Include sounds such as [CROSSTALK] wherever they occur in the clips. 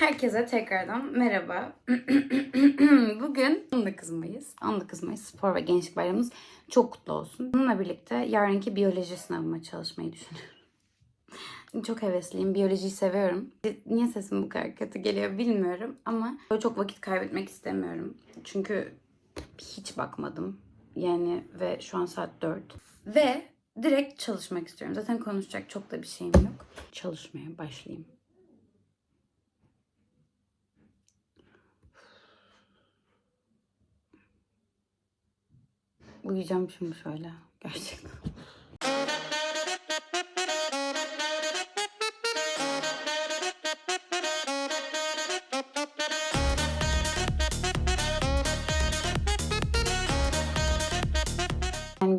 Herkese tekrardan merhaba. [CLEARS THROAT] Bugün 19 Mayıs. 19 Mayıs Spor ve Gençlik Bayramımız çok kutlu olsun. Bununla birlikte yarınki biyoloji sınavıma çalışmayı düşünüyorum. [LAUGHS] Çok hevesliyim. Biyolojiyi seviyorum. Niye sesim bu kadar kötü geliyor bilmiyorum ama çok vakit kaybetmek istemiyorum. Çünkü hiç bakmadım. Yani ve şu an saat 4. Ve direkt çalışmak istiyorum. Zaten konuşacak çok da bir şeyim yok. Çalışmaya başlayayım. Uyuyacağım şimdi şöyle. Gerçekten.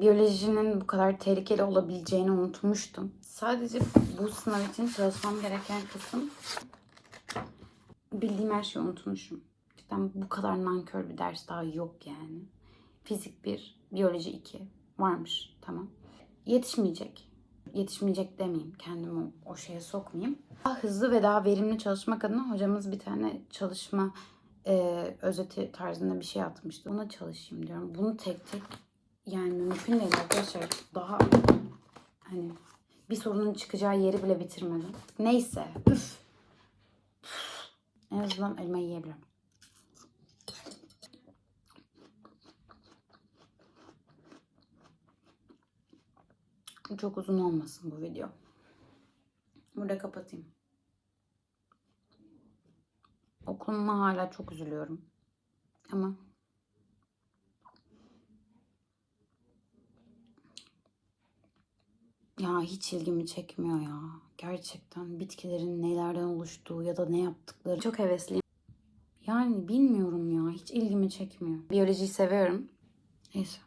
Biyolojinin bu kadar tehlikeli olabileceğini unutmuştum. Sadece bu sınav için çalışmam gereken kısım bildiğim her şeyi unutmuşum. Cidden bu kadar nankör bir ders daha yok yani. Fizik 1, biyoloji 2 varmış tamam. Yetişmeyecek. Yetişmeyecek demeyeyim. Kendimi o, şeye sokmayayım. Daha hızlı ve daha verimli çalışmak adına hocamız bir tane çalışma e, özeti tarzında bir şey atmıştı. Ona çalışayım diyorum. Bunu tek tek yani mümkün değil arkadaşlar. Daha hani bir sorunun çıkacağı yeri bile bitirmedim. Neyse. Üf. En azından elma yiyebilirim. Çok uzun olmasın bu video. Burada kapatayım. Okuluma hala çok üzülüyorum. Ama ya hiç ilgimi çekmiyor ya. Gerçekten bitkilerin nelerden oluştuğu ya da ne yaptıkları çok hevesliyim. Yani bilmiyorum ya. Hiç ilgimi çekmiyor. Biyolojiyi seviyorum. Neyse.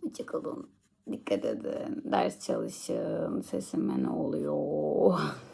Hoşçakalın. Dikkat edin. Ders çalışın. Sesime ne oluyor? [LAUGHS]